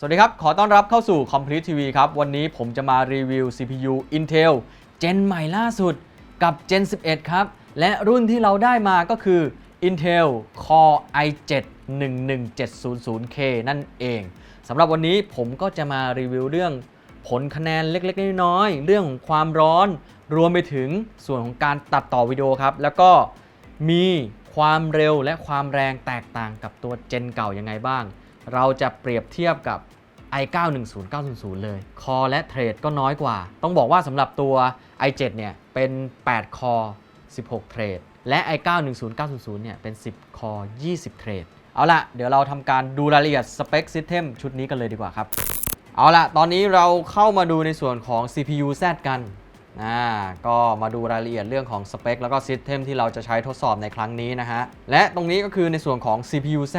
สวัสดีครับ ขอต้อนรับเข้าสู่ Complete TV ครับ วันนี้ผมจะมารีวิว CPU Intel Gen ใหม่ล่าสุดกับ Gen 11 ครับ และรุ่นที่เราได้มาก็คือ Intel Core i7 11700K นั่นเองสำหรับวันนี้ผมก็จะมารีวิวเรื่องผลคะแนนเล็กๆ น้อยๆ เรื่องของความร้อน รวมไปถึงส่วนของการตัดต่อวิดีโอครับ แล้วก็มีความเร็วและความแรงแตกต่างกับตัวเจนเก่ายังไงบ้าง เราจะเปรียบเทียบกับ i9 10900 เลย คอและเทรดก็น้อยกว่า ต้องบอกว่าสำหรับตัว i7 เนี่ยเป็น 8 คอ 16 เทรด และ i9 10900 เนี่ยเป็น 10 คอ 20 เทรด เอาละเดี๋ยวเราทำการดูรายละเอียดสเปคซิสเต็มชุดนี้กันเลยดีกว่าครับ เอาละตอนนี้เราเข้ามาดูในส่วนของ CPU Z กันอ่าก็มาดูรายละเอียดเรื่องของสเปคแล้วก็ซิสเต็มที่เราจะใช้ทดสอบในครั้งนี้นะฮะ และตรงนี้ก็คือในส่วนของ CPU Z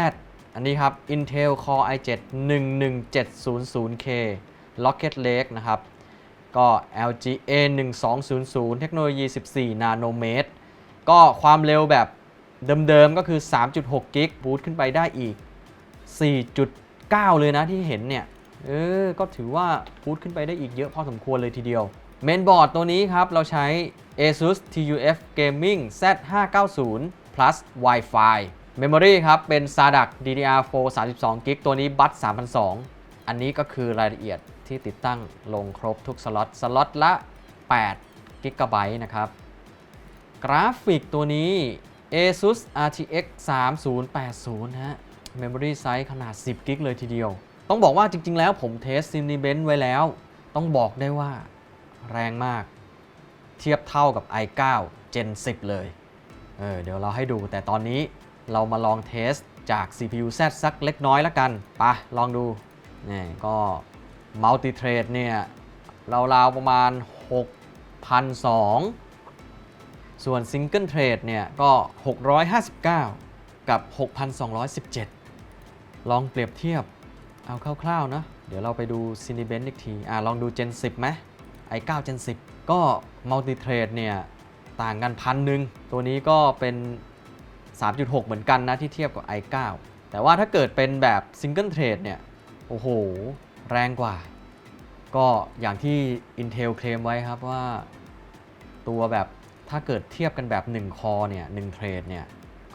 อันนี้ครับ Intel Core i7 11700K Rocket Lake นะครับ ก็ LGA 1200 เทคโนโลยี 14 นาโนเมตร ก็ความเร็วแบบเดิมๆ ก็คือ 3.6 กิกบูตขึ้นไปได้อีก 4.9 เลยนะที่เห็นเนี่ย เออ ก็ถือว่าบูตขึ้นไปได้อีกเยอะพอสมควรเลยทีเดียว เมนบอร์ดตัวนี้ครับ เราใช้ ASUS TUF Gaming Z590 plus Wi-Fi Memory ครับ เป็น SADAC DDR4 32 g b ตัวนี้บัต3002 อันนี้ก็คือรายละเอียดที่ติดตั้งลงครบทุกสล็อต สล็อตละ8 g b นะครับ กราฟิกตัวนี้ ASUS RTX 3080นะฮะ Memory Size ขนาด 10กิกเลยทีเดียว ต้องบอกว่าจริง ๆ แล้วผมเทส Cinebench ไว้แล้ว ต้องบอกได้ว่าแรงมาก เทียบเท่ากับ i9 Gen 10 เลย เออเดี๋ยวเราให้ดูแต่ตอนนี้ เรามาลองเทสจาก CPU Z สักเล็กน้อยแล้วกันปะลองดูนี่ก็ Multi Thread เนี่ยราวๆประมาณ6,200ส่วน Single Thread เนี่ยก็ 659 กับ 6,217 ลองเปรียบเทียบเอาคร่าวๆนะ เดี๋ยวเราไปดู Cinebench อีกที อ่าลองดู Gen 10ไหม i9 Gen 10 ก็ Multi Thread เนี่ย ต่างกันพันหนึ่ง ตัวนี้ก็เป็น 3.6 เหมือนกันนะที่เทียบกับ i9 แต่ว่าถ้าเกิดเป็นแบบ Single Thread เนี่ย โอ้โห แรงกว่า ก็อย่างที่ Intel เคลมไว้ครับว่า ตัวแบบถ้าเกิดเทียบกันแบบ 1 คอเนี่ย1เทรดเนี่ย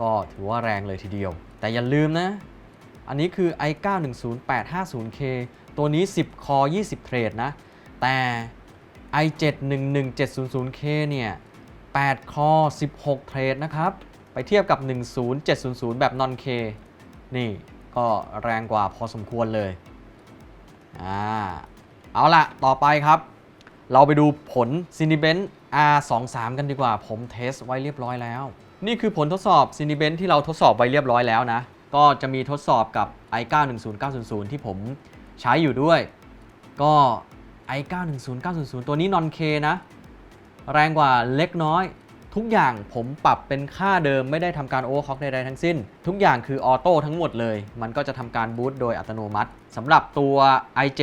ก็ถือว่าแรงเลยทีเดียว แต่อย่าลืมนะ อันนี้คือ i9 10850K ตัวนี้ 10 คอ 20 เทรดนะ แต่ i7 11700K เนี่ย 8 คอ 16 เทรดนะครับ ไปเทียบกับ 10700 แบบ non K นี่ก็แรงกว่าพอสมควรเลยอ่าเอาละต่อไปครับ เราไปดูผล Cinebench R23 กันดีกว่า ผมเทสไว้เรียบร้อยแล้ว นี่คือผลทดสอบ Cinebench ที่เราทดสอบไว้เรียบร้อยแล้วนะ ก็จะมีทดสอบกับ i9 10900 ที่ผมใช้อยู่ด้วย ก็ i9 10900 ตัวนี้ non K นะ แรงกว่าเล็กน้อย ทุกอย่างผมปรับเป็นค่าเดิมไม่ได้ทำการโอเวอร์คล็อกใดๆทั้งสิ้น ทุกอย่างคือออโต้ทั้งหมดเลย มันก็จะทำการบูตโดยอัตโนมัติสำหรับตัว i7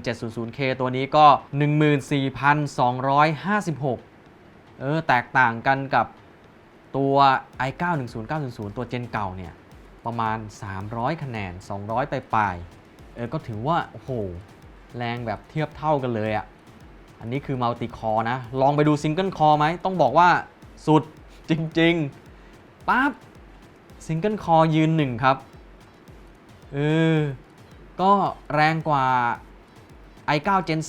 11700K ตัวนี้ก็ 14,256 เออ แตกต่างกันกับตัว i9 10900 ตัวเจนเก่าเนี่ย ประมาณ 300 คะแนน 200 ไปปลายเออ ก็ถือว่า โอ้โห แรงแบบเทียบเท่ากันเลยอะอันนี้คือมัลติคอร์นะ ลองไปดูซิงเกิลคอร์ไหม ต้องบอกว่า สุดจริงๆปั๊บซิงเกิลคอยืนหนึ่งครับเออก็แรงกว่า i9 Gen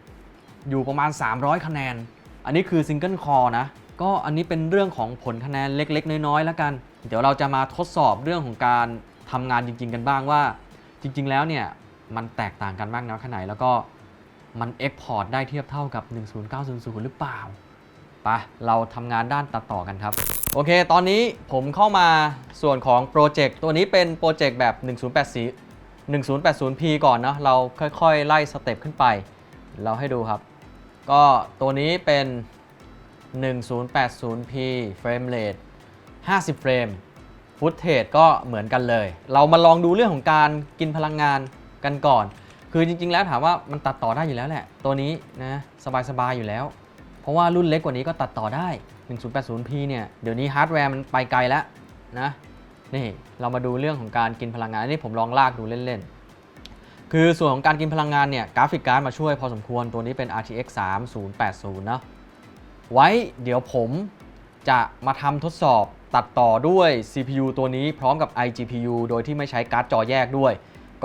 10 อยู่ประมาณ 300 คะแนน อันนี้คือซิงเกิลคอนะ ก็อันนี้เป็นเรื่องของผลคะแนนเล็ก ๆ น้อยๆ แล้วกัน เดี๋ยวเราจะมาทดสอบเรื่องของการทำงานจริง ๆ กันบ้างว่า จริง ๆ แล้วเนี่ย มันแตกต่างกันมากน้อยแค่ไหน แล้วก็มัน Export ได้เทียบเท่ากับ 10900 หรือเปล่า ปะเราทำงานด้านตัดต่อกันครับ โอเค ตอนนี้ผมเข้ามาส่วนของโปรเจกต์ตัวนี้เป็นโปรเจกต์แบบ 1084 1080p ก่อนเนาะเราค่อยๆ ไล่สเต็ปขึ้นไป เราให้ดูครับ ก็ตัวนี้เป็น 1080p frame rate 50 เฟรมฟุตเทจก็เหมือนกันเลย เรามาลองดูเรื่องของการกินพลังงานกันก่อน คือจริงๆ แล้วถามว่ามันตัดต่อได้อยู่แล้วแหละ ตัวนี้นะสบายๆ อยู่แล้ว ราะว่ารุ่นเล็กกว่านี้ก็ตัดต่อได้ 1080p เนี่ย เดี๋ยวนี้ฮาร์ดแวร์มันไปไกลแล้วนะ นี่เรามาดูเรื่องของการกินพลังงาน อันนี้ผมลองลากดูเล่นๆ คือส่วนของการกินพลังงานเนี่ย กราฟิกการ์ดมาช่วยพอสมควร ตัวนี้เป็น RTX 3080เนอะไว้เดี๋ยวผมจะมาทำทดสอบตัดต่อด้วย CPU ตัวนี้พร้อมกับ iGPU โดยที่ไม่ใช้การ์ดจอแยกด้วย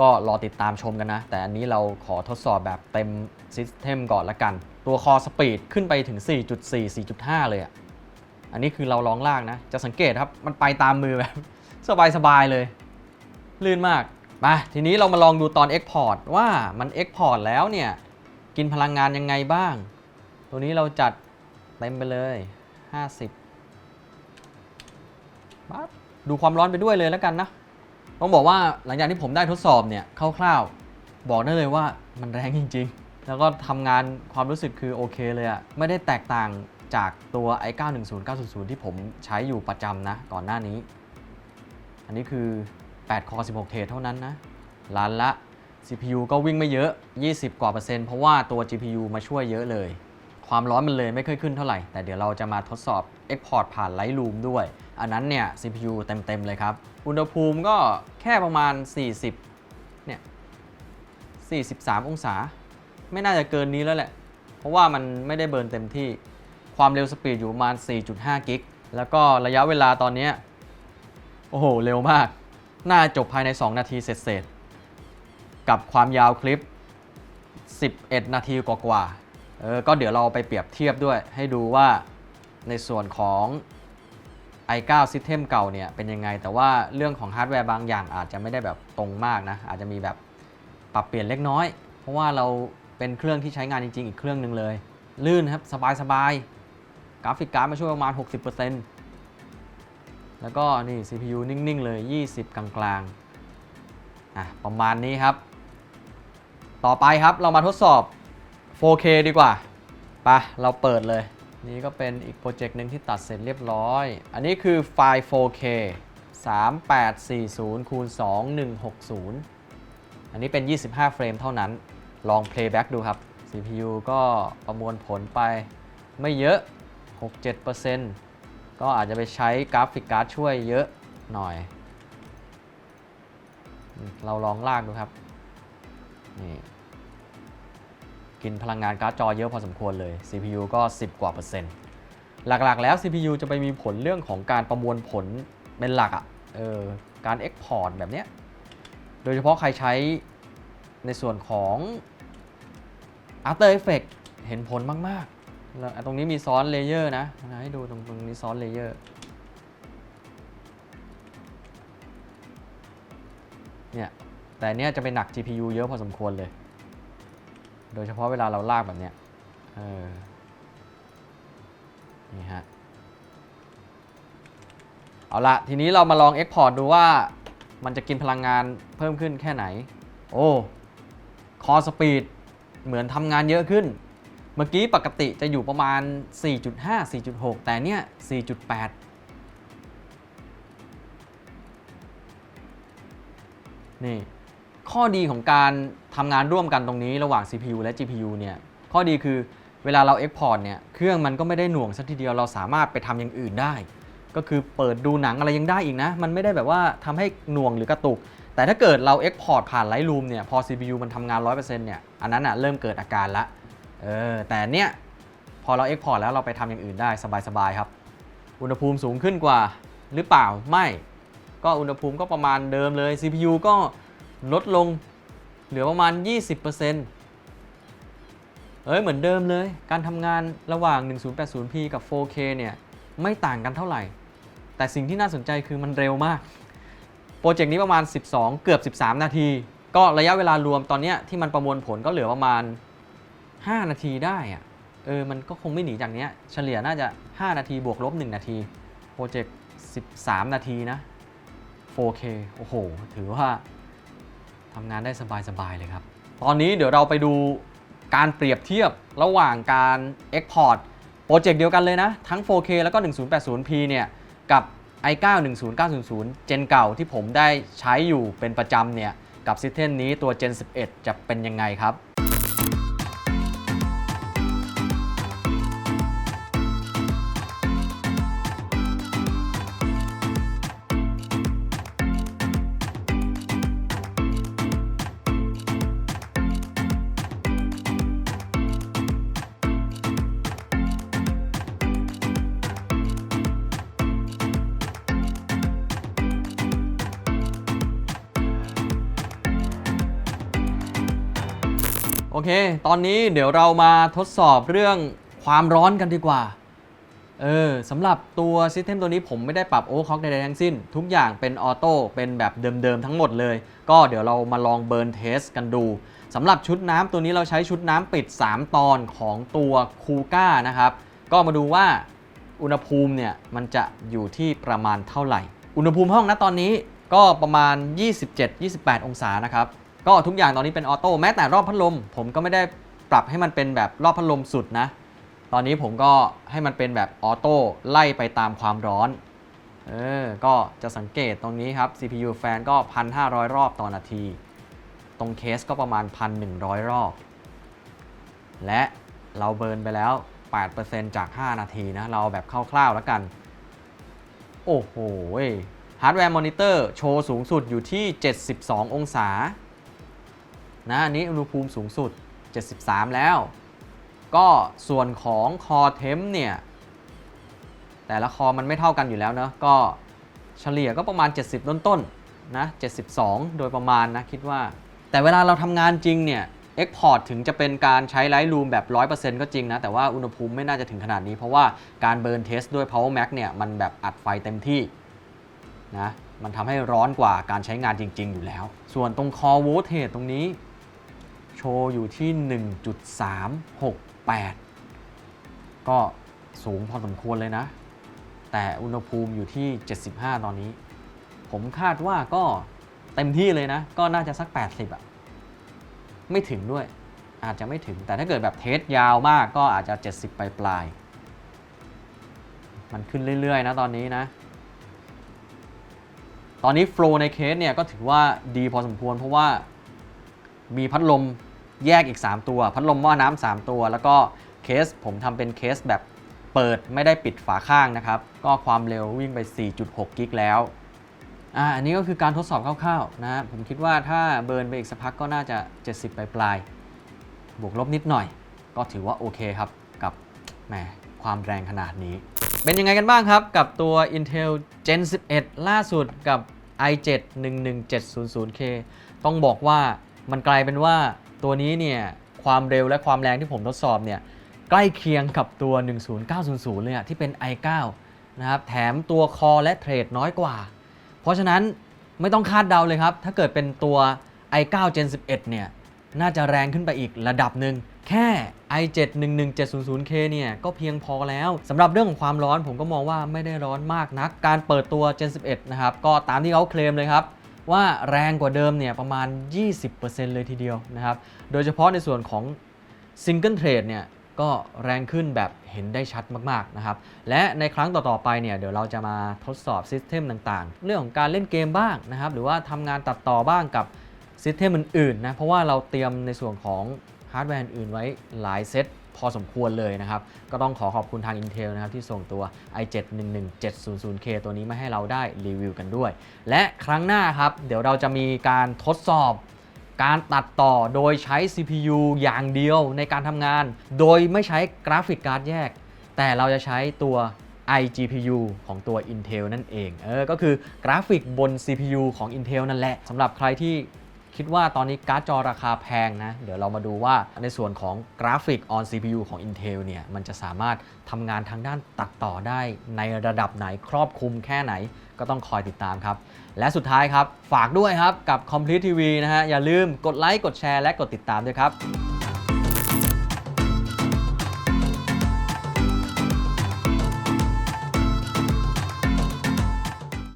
ก็รอติดตามชมกันนะ แต่อันนี้เราขอทดสอบแบบเต็มซิสเต็มก่อนละกัน ตัวคอสปีดขึ้นไปถึง 4.4 4.5 เลยอะอันนี้คือเราลองลากนะ จะสังเกตครับ มันไปตามมือแบบ สบาย ๆ เลย ลื่นมาก มา ทีนี้เรามาลองดูตอน Export ว่ามัน Export แล้วเนี่ย กินพลังงานยังไงบ้าง ตัวนี้เราจัดเต็มไปเลย 50ปั๊บดูความร้อนไปด้วยเลยแล้วกันนะ ต้องบอกว่าหลังจากที่ผมได้ทดสอบเนี่ยคร่าวๆบอกได้เลยว่ามันแรงจริง ๆ แล้วก็ทำงานความรู้สึกคือโอเคเลยอะไม่ได้แตกต่างจากตัว i 9 1 0 9 0 0 ที่ผมใช้อยู่ประจำนะก่อนหน้านี้ อันนี้คือ 8 คอ 16 เทรดเท่านั้นนะล้านละ CPU ก็วิ่งไม่เยอะ 20 กว่าเปอร์เซ็นต์เพราะว่าตัว GPU มาช่วยเยอะเลย ความร้อนมันเลยไม่เคยขึ้นเท่าไหร่ แต่เดี๋ยวเราจะมาทดสอบ Export ผ่าน Lightroom ด้วย อันนั้นเนี่ย CPU เต็ม ๆ เลยครับ อุณหภูมิก็แค่ประมาณ 40 เนี่ย 43 องศา ไม่น่าจะเกินนี้แล้วแหละ เพราะว่ามันไม่ได้เบิร์นเต็มที่ ความเร็วสปีดอยู่ประมาณ 4.5 กิก แล้วก็ระยะเวลาตอนนี้ โอ้โห เร็วมาก น่าจบภายใน 2 นาทีเสร็จๆ กับความยาวคลิป 11 นาทีกว่าๆ เออ ก็เดี๋ยวเราไปเปรียบเทียบด้วย ให้ดูว่าในส่วนของ i9 System เก่าเนี่ยเป็นยังไง แต่ว่าเรื่องของฮาร์ดแวร์บางอย่างอาจจะไม่ได้แบบตรงมากนะ อาจจะมีแบบปรับเปลี่ยนเล็กน้อย เพราะว่าเรา เป็นเครื่องที่ใช้งานจริง ๆ อีกเครื่องหนึ่งเลย ลื่นครับ สบายๆกราฟิกการ์ดมาช่วยประมาณ 60%แล้วก็นี่ CPU นิ่ง ๆ เลย 20 กลางๆอะประมาณนี้ครับ ต่อไปครับเรามาทดสอบ 4K ดีกว่าปะเราเปิดเลย นี่ก็เป็นอีกโปรเจกต์หนึ่งที่ตัดเสร็จเรียบร้อย อันนี้คือไฟล์ 4K 3840คูณ2160 อันนี้เป็น 25 เฟรมเท่านั้น ลอง playback ดูครับ CPU ก็ประมวลผลไปไม่เยอะ 6-7%ก็อาจจะไปใช้กราฟิกการ์ดช่วยเยอะหน่อย เราลองลากดูครับ นี่กินพลังงานการ์ดจอเยอะพอสมควรเลย CPU ก็ 10 กว่าเปอร์เซ็นต์ หลักๆ แล้ว CPU จะไปมีผลเรื่องของการประมวลผลเป็นหลักอะ่ะ เออ การ Export แบบเนี้ย โดยเฉพาะใครใช้ในส่วนของ After Effects เห็นผลมากๆแล้วตรงนี้มีซ้อนเลเยอร์นะให้ดูตรงตรงนี้ซ้อนเลเยอร์เนี่ยแต่เนี้ยจะเป็นหนัก GPU เยอะพอสมควรเลย โดยเฉพาะเวลาเราลากแบบเนี้ยเออนี่ฮะ เอาละทีนี้เรามาลอง Export ดูว่ามันจะกินพลังงานเพิ่มขึ้นแค่ไหน โอ้ คอสปีด เหมือนทำงานเยอะขึ้น เมื่อกี้ปกติจะอยู่ประมาณ 4.5 4.6 แต่เนี่ย 4.8 นี่ ข้อดีของการทำงานร่วมกันตรงนี้ระหว่าง CPU และ GPU เนี่ย ข้อดีคือเวลาเรา Export เนี่ย เครื่องมันก็ไม่ได้หน่วงสักทีเดียว เราสามารถไปทำอย่างอื่นได้ ก็คือเปิดดูหนังอะไรยังได้อีกนะ มันไม่ได้แบบว่าทำให้หน่วงหรือกระตุก แต่ถ้าเกิดเรา Export ผ่าน Lightroom เนี่ยพอ CPU มันทำงาน 100%เนี่ยอันนั้นอะเริ่มเกิดอาการละเออแต่เนี่ยพอเรา Export แล้วเราไปทำอย่างอื่นได้สบายๆครับ อุณหภูมิสูงขึ้นกว่าหรือเปล่าไม่ก็อุณหภูมิก็ประมาณเดิมเลย CPU ก็ลดลงเหลือประมาณ 20%เอ้ยเหมือนเดิมเลย การทำงานระหว่าง 1080p กับ 4K เนี่ยไม่ต่างกันเท่าไหร่ แต่สิ่งที่น่าสนใจคือมันเร็วมาก โปรเจกต์นี้ประมาณ 12 เกือบ 13 นาที ก็ระยะเวลารวมตอนนี้ที่มันประมวลผลก็เหลือประมาณ 5 นาทีได้อะเออมันก็คงไม่หนีจากเนี้ยเฉลี่ยน่าจะ 5 นาทีบวกลบ 1 นาที โปรเจกต์ 13 นาทีนะ 4K โอ้โห ถือว่าทำงานได้สบาย ๆ เลยครับ ตอนนี้เดี๋ยวเราไปดูการเปรียบเทียบระหว่างการ Export โปรเจกต์เดียวกันเลยนะ ทั้ง 4K แล้วก็ 1080p เนี่ย กับ i9 10900 เจนเก่าที่ผมได้ใช้อยู่เป็นประจำเนี่ย กับซิสเทมนี้ตัว Gen 11 จะเป็นยังไงครับ เค ตอนนี้เดี๋ยวเรามาทดสอบเรื่องความร้อนกันดีกว่า เออสำหรับตัวซิสเต็มตัวนี้ผมไม่ได้ปรับโอเวอร์คล็อกใดๆทั้งสิ้น ทุกอย่างเป็นออโต้เป็นแบบเดิมๆทั้งหมดเลย ก็เดี๋ยวเรามาลองเบิร์นเทสกันดูสำหรับชุดน้ำตัวนี้เราใช้ชุดน้ำปิด 3 ตอนของตัวคูก้านะครับ ก็มาดูว่าอุณหภูมิเนี่ยมันจะอยู่ที่ประมาณเท่าไหร่ อุณหภูมิห้องณตอนนี้ก็ประมาณ 27-28 องศานะครับ ก็ทุกอย่างตอนนี้เป็นออโต้แม้แต่รอบพัดลม ผมก็ไม่ได้ปรับให้มันเป็นแบบรอบพัดลมสุดนะ ตอนนี้ผมก็ให้มันเป็นแบบออโต้ไล่ไปตามความร้อนเออก็จะสังเกตตรงนี้ครับ CPU แฟนก็ 1,500 รอบต่อนาที ตรงเคสก็ประมาณ 1,100 รอบ และเราเบิร์นไปแล้ว 8%จาก 5 นาทีนะ เราเอาแบบคร่าวๆแล้วกัน โอ้โหฮาร์ดแวร์มอนิเตอร์โชว์สูงสุดอยู่ที่ 72 องศา นะอันนี้อุณหภูมิสูงสุด 73 แล้ว ก็ส่วนของคอเทมเนี่ย แต่ละคอมันไม่เท่ากันอยู่แล้วเนะก็เฉลี่ยก็ประมาณ 70 ต้นๆนนะ72 โดยประมาณนะคิดว่า แต่เวลาเราทำงานจริงเนี่ย Export ถึงจะเป็นการใช้ Lightroom แบบ 100%ก็จริงนะ แต่ว่าอุณหภูมิไม่น่าจะถึงขนาดนี้ เพราะว่าการเบิร์นเทสด้วย Power Mac เนี่ย มันแบบอัดไฟเต็มที่นะมันทำให้ร้อนกว่าการใช้งานจริง ๆ อยู่แล้ว ส่วนตรงคอโวลเทจตรงนี้ โชว์อยู่ที่ 1.368 ก็สูงพอสมควรเลยนะ แต่อุณหภูมิอยู่ที่ 75 ตอนนี้ ผมคาดว่าก็เต็มที่เลยนะ ก็น่าจะสัก 80อะไม่ถึงด้วย อาจจะไม่ถึง แต่ถ้าเกิดแบบเทสยาวมากก็อาจจะ 70 ปลายปลายมันขึ้นเรื่อย ๆ นะตอนนี้นะ ตอนนี้โฟลในเคสเนี่ยก็ถือว่าดีพอสมควรเพราะว่ามีพัดลม แยกอีก 3 ตัว พัดลมหม้อน้ำ3ตัว แล้วก็เคสผมทำเป็นเคสแบบเปิดไม่ได้ปิดฝาข้างนะครับ ก็ความเร็ววิ่งไป 4.6 กิกแล้วอ่าอันนี้ก็คือการทดสอบคร่าวๆนะผมคิดว่าถ้าเบิร์นไปอีกสักพักก็น่าจะ 70 ปลายๆบวกลบนิดหน่อย ก็ถือว่าโอเคครับกับแหมความแรงขนาดนี้ เป็นยังไงกันบ้างครับกับตัว Intel Gen 11 ล่าสุดกับ i7 11700K ต้องบอกว่ามันกลายเป็นว่า ตัวนี้เนี่ยความเร็วและความแรงที่ผมทดสอบเนี่ยใกล้เคียงกับตัว 10900 เลยอะที่เป็น i9 นะครับแถมตัวคอและเทรดน้อยกว่า เพราะฉะนั้นไม่ต้องคาดเดาเลยครับ ถ้าเกิดเป็นตัว i9 Gen 11 เนี่ย น่าจะแรงขึ้นไปอีกระดับหนึ่ง แค่ i7 11700K เนี่ย ก็เพียงพอแล้วสำหรับเรื่องของความร้อนผมก็มองว่าไม่ได้ร้อนมากนัก การเปิดตัว Gen 11 นะครับ ก็ตามที่เขาเคลมเลยครับ ว่าแรงกว่าเดิมเนี่ยประมาณ 20%เลยทีเดียวนะครับ โดยเฉพาะในส่วนของ Single Trade เนี่ยก็แรงขึ้นแบบเห็นได้ชัดมากๆนะครับ และในครั้งต่อ ๆ ไปเนี่ยเดี๋ยวเราจะมาทดสอบซิสเต็มต่างๆ เรื่องของการเล่นเกมบ้างนะครับ หรือว่าทำงานตัดต่อบ้างกับซิสเต็มอื่นๆนะ เพราะว่าเราเตรียมในส่วนของ ฮาร์ดแวร์อื่นไว้หลายเซตพอสมควรเลยนะครับ ก็ต้องขอขอบคุณทาง Intel นะครับที่ส่งตัว i7 11700K ตัวนี้มาให้เราได้รีวิวกันด้วย และครั้งหน้าครับ เดี๋ยวเราจะมีการทดสอบ การตัดต่อโดยใช้ CPU อย่างเดียวในการทำงาน โดยไม่ใช้กราฟิกการ์ดแยก แต่เราจะใช้ตัว iGPU ของตัว Intel นั่นเอง เออ ก็คือกราฟิกบน CPU ของ Intel นั่นแหละสำหรับใครที่ คิดว่าตอนนี้การ์ดจอราคาแพงนะ เดี๋ยวเรามาดูว่าในส่วนของกราฟิก on CPU ของ Intel เนี่ย มันจะสามารถทำงานทางด้านตัดต่อได้ในระดับไหนครอบคลุมแค่ไหนก็ต้องคอยติดตามครับ และสุดท้ายครับ ฝากด้วยครับกับ Complete TV นะฮะ อย่าลืมกดไลค์กดแชร์และกดติดตามด้วยครับ